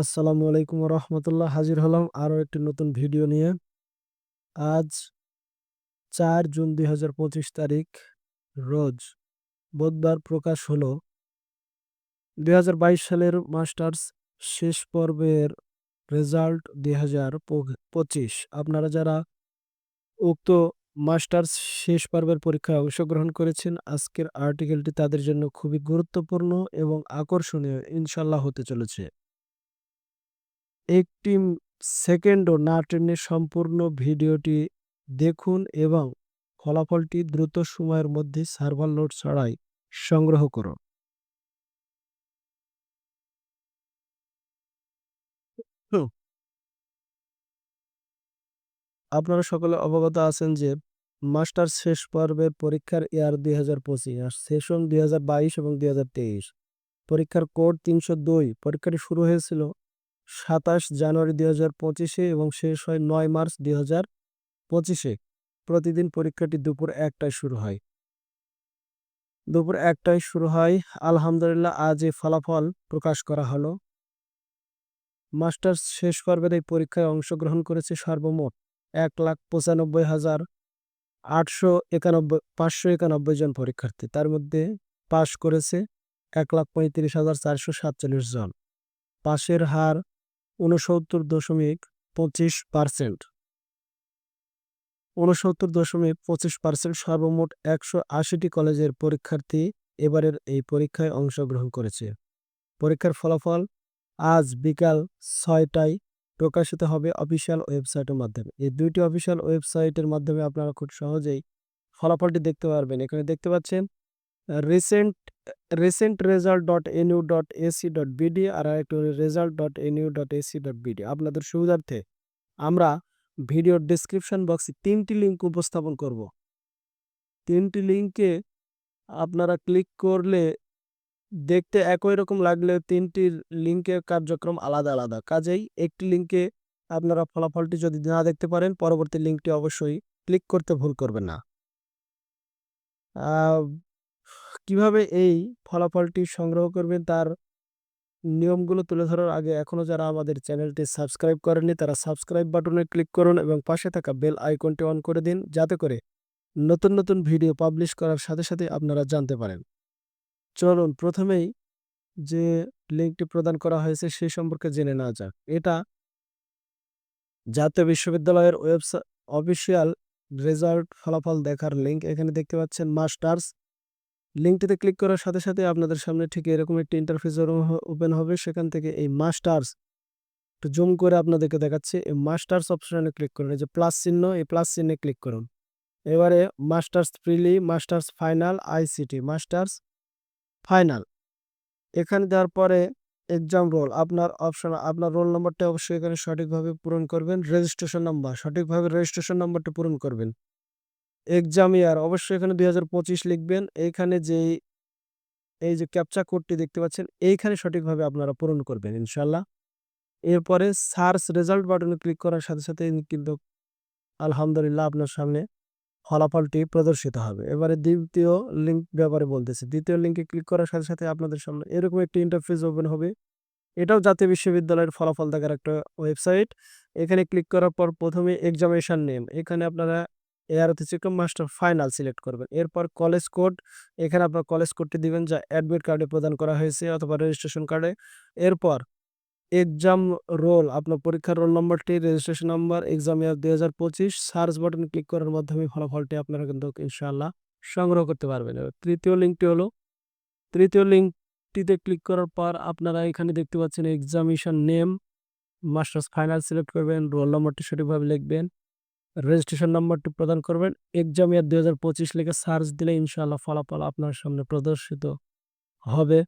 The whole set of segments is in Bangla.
আসসালামু আলাইকুম রহমতুল্লাহ হাজির হলাম আরও একটি নতুন ভিডিও নিয়ে। আজ চার জুন দুই হাজার পঁচিশ তারিখ, রোজ বুধবার প্রকাশ হলো দুই হাজার বাইশ সালের মাস্টার্স শেষ পর্বের রেজাল্ট দুই হাজার পঁচিশ। আপনারা যারা উক্ত মাস্টার্স শেষ পর্বের পরীক্ষায় অংশগ্রহণ করেছেন, আজকের আর্টিকেলটি তাদের জন্য খুবই গুরুত্বপূর্ণ এবং আকর্ষণীয় ইনশাল্লাহ হতে চলেছে। একটি সেকেন্ডও না টেনে সম্পূর্ণ ভিডিওটি দেখুন এবং ফলাফলটি দ্রুত সময়ের মধ্যে সার্ভার লোড ছাড়াই সংগ্রহ করুন। আপনারা সকলে অবগত আছেন যে মাস্টার শেষ পর্বের পরীক্ষার ইয়ার দুই হাজার পঁচিশ আর সেশন দুই হাজার বাইশ এবং দুই হাজার তেইশ। পরীক্ষার কোড তিনশো দুই। পরীক্ষাটি শুরু হয়েছিল সাতাশ জানুয়ারি দুই হাজার পঁচিশে এবং শেষ হয় নয় মার্চ দুই হাজার পঁচিশে। প্রতিদিন পরীক্ষাটি দুপুর একটায় শুরু হয়। দুপুর একটায় শুরু হয়। আলহামদুলিল্লাহ, আজ এই ফলাফল প্রকাশ করা হলো। মাস্টার্স শেষ পর্বের এই পরীক্ষায় অংশগ্রহণ করেছে সর্বমোট এক লাখ পঁচানব্বই হাজার আটশো একানব্বই, পাঁচশো একানব্বই জন পরীক্ষার্থী। তার মধ্যে পাশ করেছে এক লাখ পঁয়ত্রিশ হাজার চারশো সাতচল্লিশ জন। পাশের হার ঊনসত্তর দশমিক পঁচিশ পার্সেন্ট। ঊনসত্তর দশমিক পঁচিশ পার্সেন্ট সর্বমোট একশো আশিটি কলেজের পরীক্ষার্থী এবারের এই পরীক্ষায় অংশগ্রহণ করেছে। পরীক্ষার ফলাফল আজ বিকাল ছয়টায় প্রকাশিত হবে অফিসিয়াল ওয়েবসাইটের মাধ্যমে। এই দুইটি অফিসিয়াল ওয়েবসাইটের মাধ্যমে আপনারা খুব সহজেই ফলাফলটি দেখতে পারবেন। এখানে দেখতে পাচ্ছেন recent recent result dot NU dot AC dot BD আর একটু result dot NU dot AC dot BD আপনাদের সুবিধার্থে আমরা ভিডিওর ডিসক্রিপশন বক্সে তিনটি লিঙ্ক উপস্থাপন করব। তিনটি লিঙ্কে আপনারা ক্লিক করলে দেখতে একই রকম লাগলে তিনটি লিঙ্কের কার্যক্রম আলাদা আলাদা। কাজেই একটি লিঙ্কে আপনারা ফলাফলটি যদি না দেখতে পারেন, পরবর্তী লিঙ্কটি অবশ্যই ক্লিক করতে ভুল করবেন না। কীভাবে এই ফলাফলটি সংগ্রহ করবেন তার নিয়মগুলো তুলে ধরার আগে এখনও যারা আমাদের চ্যানেলটি সাবস্ক্রাইব করেননি তারা সাবস্ক্রাইব বাটনে ক্লিক করুন এবং পাশে থাকা বেল আইকনটি অন করে দিন যাতে করে নতুন নতুন ভিডিও পাবলিশ করার সাথে সাথে আপনারা জানতে পারেন। চলুন প্রথমেই যে লিঙ্কটি প্রদান করা হয়েছে সে সম্পর্কে জেনে নেওয়া যাক। এটা জাতীয় বিশ্ববিদ্যালয়ের ওয়েবসাইট অফিসিয়াল রেজাল্ট ফলাফল দেখার লিঙ্ক। এখানে দেখতে পাচ্ছেন মাস্টার্স লিঙ্কটিতে ক্লিক করার সাথে সাথে আপনাদের সামনে ঠিক এরকম একটি ইন্টারফেস ওপেন হবে। সেখান থেকে এই মাস্টার্স একটু জুম করে আপনাদেরকে দেখাচ্ছে। এই মাস্টার্স অপশনে ক্লিক করুন। এই যে প্লাস চিহ্ন, এই প্লাস চিহ্নে ক্লিক করুন। এবারে masters prelim masters final ICT masters final এখানে দেওয়ার পরে এক্সাম রোল আপনার অপশন আপনার রোল নম্বরটা অবশ্যই এখানে সঠিকভাবে পূরণ করবেন। রেজিস্ট্রেশন নাম্বার সঠিকভাবে রেজিস্ট্রেশন নাম্বারটা পূরণ করবেন। এক্সাম ইয়ার অবশ্যই এখানে দুই হাজার পঁচিশ লিখবেন। এইখানে যে এই যে ক্যাপচা কোডটি দেখতে পাচ্ছেন, এইখানে সঠিকভাবে আপনারা পূরণ করবেন ইনশাল্লাহ এরপরে সার্চ রেজাল্ট বাটনে ক্লিক করার সাথে সাথে কিন্তু আলহামদুলিল্লাহ আপনার সামনে ফলাফলটি প্রদর্শিত হবে। এবারে দ্বিতীয় লিঙ্ক ব্যাপারে বলতেছে। দ্বিতীয় লিঙ্কে ক্লিক করার সাথে সাথে আপনাদের সামনে এরকম একটি ইন্টারফেস ওপেন হবে। এটাও জাতীয় বিশ্ববিদ্যালয়ের ফলাফল দেখার একটা ওয়েবসাইট এখানে ক্লিক করার পর প্রথমে এক্সামিনেশন নেম এখানে আপনারা এর হচ্ছে মাস্টার ফাইনাল সিলেক্ট করবেন। এরপর কলেজ কোড, এখানে আপনার কলেজ কোডটি দিবেন যা অ্যাডমিট কার্ডে প্রদান করা হয়েছে অথবা রেজিস্ট্রেশন কার্ডে এরপর এক্সাম রোল আপনার পরীক্ষার রোল নম্বরটি রেজিস্ট্রেশন নম্বর এক্সাম ইয়ার দুই হাজার পঁচিশ সার্চ বাটন ক্লিক করার মাধ্যমে ফলাফলটি আপনারা কিন্তু ইনশাআল্লাহ সংগ্রহ করতে পারবেন। তৃতীয় লিঙ্কটি হলো, তৃতীয় লিঙ্কটিতে ক্লিক করার পর আপনারা এখানে দেখতে পাচ্ছেন examination name masters final select করবেন রোল নম্বরটি সঠিকভাবে লিখবেন। রেজিস্ট্রেশন নাম্বারটি প্রদান করবেন। এক্সাম ইয়ার দুই হাজার পঁচিশ লিখে সার্চ দিলে ইনশাআল্লাহ ফলাফল আপনার সামনে প্রদর্শিত হবে।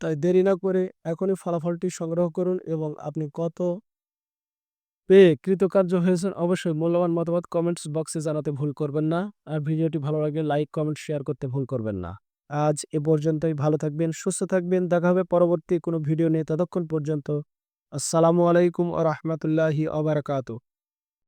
তাই দেরি না করে এখনই ফলাফলটি সংগ্রহ করুন এবং আপনি কত পেয়ে কৃতকার্য হয়েছেন অবশ্যই মূল্যবান মতামত কমেন্টস বক্সে জানাতে ভুল করবেন না। আর ভিডিওটি ভালো লাগলে লাইক কমেন্ট শেয়ার করতে ভুল করবেন না। আজ এ পর্যন্তই, ভালো থাকবেন, সুস্থ থাকবেন। দেখা হবে পরবর্তী কোনো ভিডিও নিয়ে ততক্ষণ পর্যন্ত। আসসালামু আলাইকুম আ রহমতুল্লাহি আবরকাত